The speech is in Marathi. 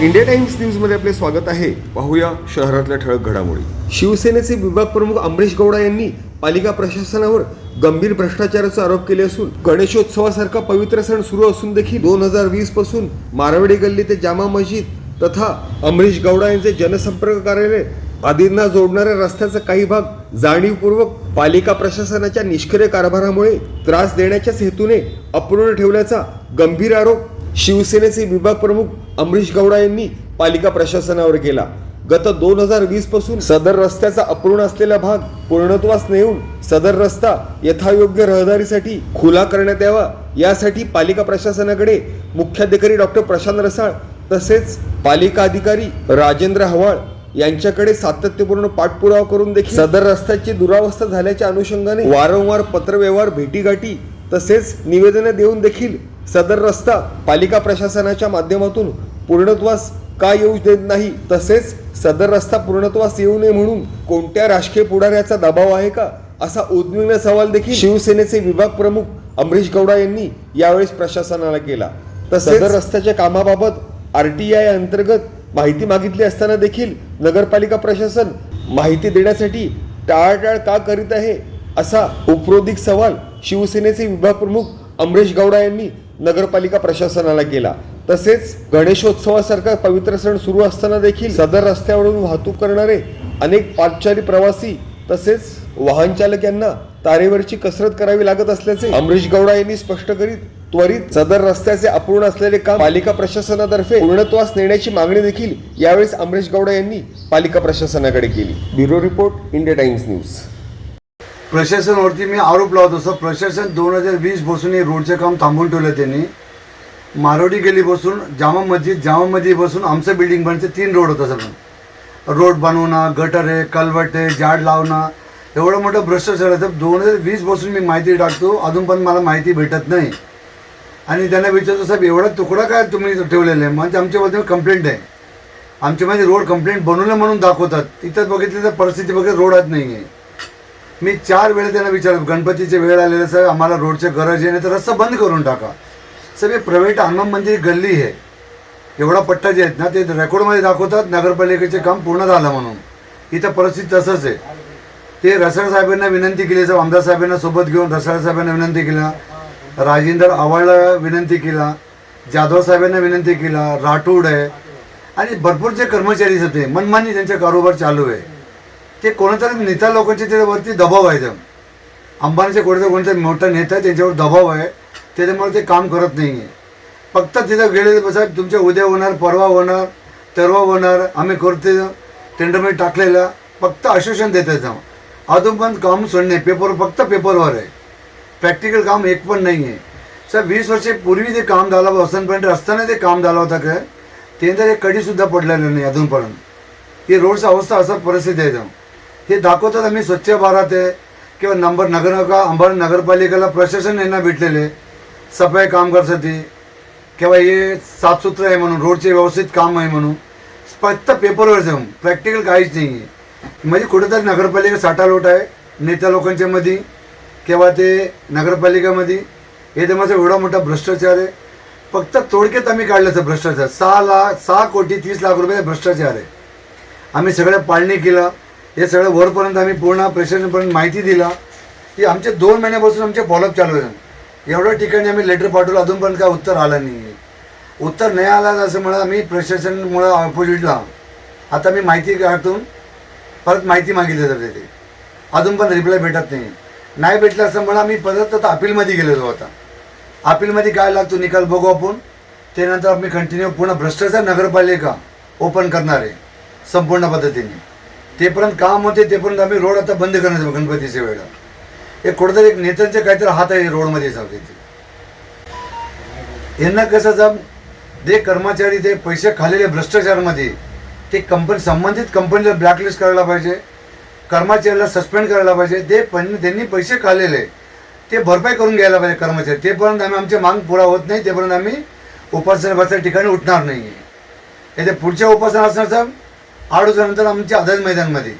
इंडिया टाइम्स न्यूजमध्ये आपले स्वागत आहे. पाहूया शहरातल्या ठळक घडामोडी. शिवसेनेचे विभाग प्रमुख अमरीश गौडा यांनी पालिका प्रशासनावर गंभीर भ्रष्टाचाराचा आरोप केले असून गणेशोत्सवासारखा पवित्र सण सुरू असून देखील दोन हजार वीसपासून मारवाडी गल्ली ते जामा मस्जिद तथा अमरीश गौडा यांचे जनसंपर्क कार्यालय आदींना जोडणाऱ्या रस्त्याचा काही भाग जाणीवपूर्वक पालिका प्रशासनाच्या निष्क्रिय कारभारामुळे त्रास देण्याच्याच हेतूने अपूर्ण ठेवल्याचा गंभीर आरोप शिवसेनेचे विभाग प्रमुख अमरीश गौडा यांनी पालिका प्रशासनावर केला. गत दोन हजार वीसपासून सदर रस्त्याचा अपूर्ण असलेला भाग पूर्णत्वास नेऊन सदर रस्ता यथायोग्य रहदारीसाठी खुला करण्यात यावा यासाठी पालिका प्रशासनाकडे मुख्याधिकारी डॉक्टर प्रशांत रसाळ तसेच पालिका अधिकारी राजेंद्र हवाळ यांच्याकडे सातत्यपूर्ण पाठपुरावा करून देखील सदर रस्त्याची दुरावस्था झाल्याच्या अनुषंगाने वारंवार पत्रव्यवहार भेटीगाठी तसेच निवेदने देऊन देखील सदर रस्ता पालिका प्रशासनाच्या माध्यमातून पूर्णत्वास का येऊ देत नाही तसेच सदर रस्ता पूर्णत्वास येऊ नये म्हणून कोणत्या राजकीय पुढाऱ्याचा दबाव आहे का असा उद्विग्न सवाल देखील शिवसेनेचे विभाग प्रमुख अमरीश गौडा यांनी यावेळेस प्रशासनाला केला. तर सदर रस्त्याच्या कामाबाबत आरटीआय अंतर्गत माहिती मागितली असताना देखील नगरपालिका प्रशासन माहिती देण्यासाठी टाळाटाळ का करीत आहे असा उपरोधिक सवाल शिवसेनेचे विभाग प्रमुख अमरीश गौडा यांनी नगरपालिका प्रशासनाला केला तसेच गणेशोत्सवासारखा पवित्र सण सुरू असताना देखील सदर रस्त्यावरून वाहतूक करणारे अनेक पादचारी प्रवासी तसेच वाहन चालक यांना तारेवरची कसरत करावी लागत असल्याचे अमरीश गौडा यांनी स्पष्ट करीत त्वरित सदर रस्त्याचे अपूर्ण असलेले काम पालिका प्रशासनातर्फे पूर्णत्वास नेण्याची मागणी देखील यावेळेस अमरीश गौडा यांनी पालिका प्रशासनाकडे केली. Bureau report India Times news. प्रशासनावरती मी आरोप लावत असतो. प्रशासन दोन हजार वीस बसून हे रोडचे काम थांबवून ठेवलं त्यांनी. मारोडी बसून जामा मस्जिद जामा मस्जिदपासून आमचं बिल्डिंग बनते तीन रोड होतं सगळं. रोड बनवणं कलवट कलवटे जाड लावणं एवढं मोठं भ्रष्टाचार आहे. दोन हजार वीस बसून मी माहिती टाकतो अजून पण मला माहिती भेटत नाही. आणि त्यांना विचारतो साहेब एवढा तुकडा काय तुम्ही ठेवलेला आहे? म्हणजे आमच्यावरती कंप्लेंट आहे. आमच्यामध्ये रोड कंप्लेंट बनवलं म्हणून दाखवतात. इथं बघितलं तर परिस्थिती बघितलं रोडात नाही आहे मी चार वेळा त्यांना विचारलं गणपतीचे वेळ आलेले सर आम्हाला रोडचे गरज आहे नाही तर रस्ता बंद करून टाका. सर हे प्रायव्हेट हनुमान मंदिर गल्ली आहे. एवढा पट्टा जे आहेत ना ते रेकॉर्डमध्ये दाखवतात नगरपालिकेचे काम पूर्ण झालं म्हणून. इथं परिस्थिती तसंच आहे. ते रसाळ साहेबांना विनंती केली सर आमदार साहेबांना सोबत घेऊन रसाळ साहेबांना विनंती केला राजेंद्र आव्हाडला विनंती केला जाधव साहेबांना विनंती केला राठोड आहे. आणि भरपूर जे कर्मचारी होते मनमानी त्यांचे कारोबार चालू आहे. ते कोणतरी नेता लोकांचे त्याच्यावरती दबाव आहे ते. अंबानीचे कोणाचा कोणतं मोठा नेता आहे त्यांच्यावर दबाव आहे त्याच्यामुळे ते काम करत नाही आहे फक्त तिथं गेले साहेब तुमच्या उद्या होणार परवा होणार तरवा होणार आम्ही करते टेंडरमध्ये टाकलेला फक्त आश्वासन देत आहे अजून पण काम सोडणे पेपर फक्त पेपरवर आहे. प्रॅक्टिकल काम एक पण नाही आहे सर वीस वर्षापूर्वी ते काम झालं वसंतपर्यंत असताना ते काम झालं होतं काय तर एक कडीसुद्धा पडलेलं नाही अजूनपर्यंत. ही रोडची अवस्था असं परिस्थिती आहे जाऊन हे दाखवतात आम्ही स्वच्छ भारत आहे. किंवा नंबर नगर अंबड नगरपालिकेला प्रशासन यांना भेटलेले सफाई कामगारसाठी. किंवा हे साफसुथरं आहे म्हणून रोडचे व्यवस्थित काम आहे म्हणून. फक्त पेपरवर जाऊन प्रॅक्टिकल काहीच नाही आहे. म्हणजे कुठेतरी नगरपालिका साठालोट आहे नेत्या लोकांच्या मध्ये किंवा ते नगरपालिकेमध्ये हे तर माझा एवढा मोठा भ्रष्टाचार आहे. फक्त तोडक्यात आम्ही काढल्याचं भ्रष्टाचार. सहा लाख सहा कोटी तीस लाख रुपये भ्रष्टाचार आहे. आम्ही सगळ्या पाळणी केलं. हे सगळं वरपर्यंत आम्ही पूर्ण प्रशासनपर्यंत माहिती दिला. की आमचे दोन महिन्यापासून आमचे फॉलोअप चालू आहे. एवढ्या ठिकाणी आम्ही लेटर पाठवलं अजूनपर्यंत काय उत्तर आलं नाही. आहे उत्तर नाही आलं असं म्हणा आम्ही प्रशासनमुळं ऑपोजिटला आता मी माहिती काढून परत माहिती मागितली जाते ते अजून पण रिप्लाय भेटत नाही. नाही भेटलं असं म्हणा आम्ही परत आता अपीलमध्ये गेलेलो आता अपीलमध्ये काय लागतो निकाल बघू आपण. त्यानंतर आम्ही कंटिन्यू पूर्ण भ्रष्टाचार नगरपालिका ओपन करणार आहे संपूर्ण पद्धतीने. तेपर्यंत काम होते तेपर्यंत आम्ही रोड आता बंद करण्याचं गणपतीच्या वेळेला. हे कुठंतरी एक नेत्यांचे काहीतरी हात आहे रोडमध्ये चालते ते. यांना कसं जा जे कर्मचारी ते पैसे खालेले भ्रष्टाचारमध्ये ते कंपनी संबंधित कंपनीला ब्लॅकलिस्ट करायला पाहिजे कर्मचाऱ्याला सस्पेंड करायला पाहिजे ते पण त्यांनी पैसे खाल्लेले ते भरपाई करून घ्यायला पाहिजे कर्मचारी. तेपर्यंत आम्ही आमची मांग पुरा होत नाही तेपर्यंत आम्ही उपासना बसल्या ठिकाणी उठणार नाही आहे येथे पुढच्या उपासना असणार साहेब आठ दिवसानंतर आमच्या आझाद मैदानमध्ये.